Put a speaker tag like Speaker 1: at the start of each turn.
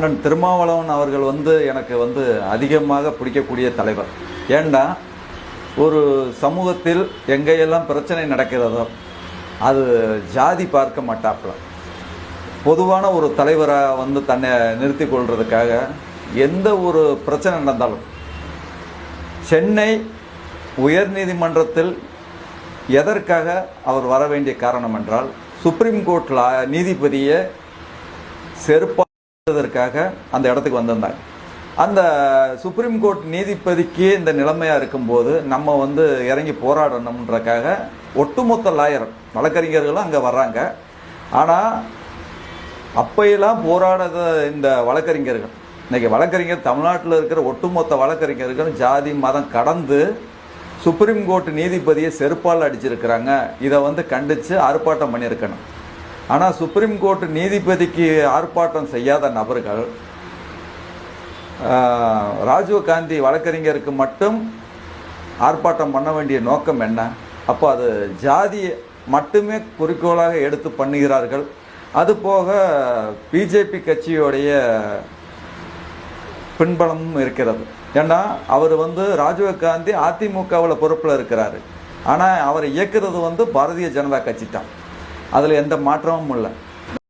Speaker 1: அண்ணன் திருமாவளவன் அவர்கள் வந்து எனக்கு வந்து அதிகமாக பிடிக்கக்கூடிய தலைவர். ஏண்டா? ஒரு சமூகத்தில் எங்கேயெல்லாம் பிரச்சனை நடக்கிறதோ அது ஜாதி பார்க்க மாட்டாப்புல பொதுவான ஒரு தலைவராக வந்து தன்னை நிறுத்தி கொள்றதுக்காக எந்த ஒரு பிரச்சனை நடந்தாலும் சென்னை உயர்நீதிமன்றத்தில் எதற்காக அவர் வர வேண்டிய காரணம் என்றால் சுப்ரீம் கோர்ட் நீதிபதியை செருப்பா செருப்பாதற்காக அந்த இடத்துக்கு வந்திருந்தாங்க. அந்த சுப்ரீம் கோர்ட் நீதிபதிக்கு இந்த நிலைமையாக இருக்கும்போது நம்ம வந்து இறங்கி போராடணுன்றக்காக ஒட்டுமொத்த லாயர் வழக்கறிஞர்களும் அங்கே வர்றாங்க. ஆனால் அப்பையெல்லாம் போராடாத இந்த வழக்கறிஞர்கள் இன்றைக்கி வழக்கறிஞர் தமிழ்நாட்டில் இருக்கிற ஒட்டுமொத்த வழக்கறிஞர்களும் ஜாதி மதம் கடந்து சுப்ரீம் கோர்ட் நீதிபதியை செருப்பால் அடிச்சிருக்கிறாங்க. இதை வந்து கண்டித்து ஆர்ப்பாட்டம் பண்ணியிருக்கணும். ஆனால் சுப்ரீம் கோர்ட் நீதிபதிக்கு ஆர்ப்பாட்டம் செய்யாத நபர்கள் ராஜீவ் காந்தி வழக்கறிஞருக்கு மட்டும் ஆர்ப்பாட்டம் பண்ண வேண்டிய நோக்கம் என்ன? அப்போ அது ஜாதியை மட்டுமே குறிக்கோளாக எடுத்து பண்ணுகிறார்கள். அதுபோக பிஜேபி கட்சியோடைய பின்பலமும் இருக்கிறது. ஏன்னா அவர் வந்து ராஜீவ் காந்தி அதிமுகவில் பொறுப்பில் இருக்கிறாரு. ஆனால் அவர் இயக்குறது வந்து பாரதிய ஜனதா கட்சி தான். அதில் எந்த மாற்றமும் இல்லை.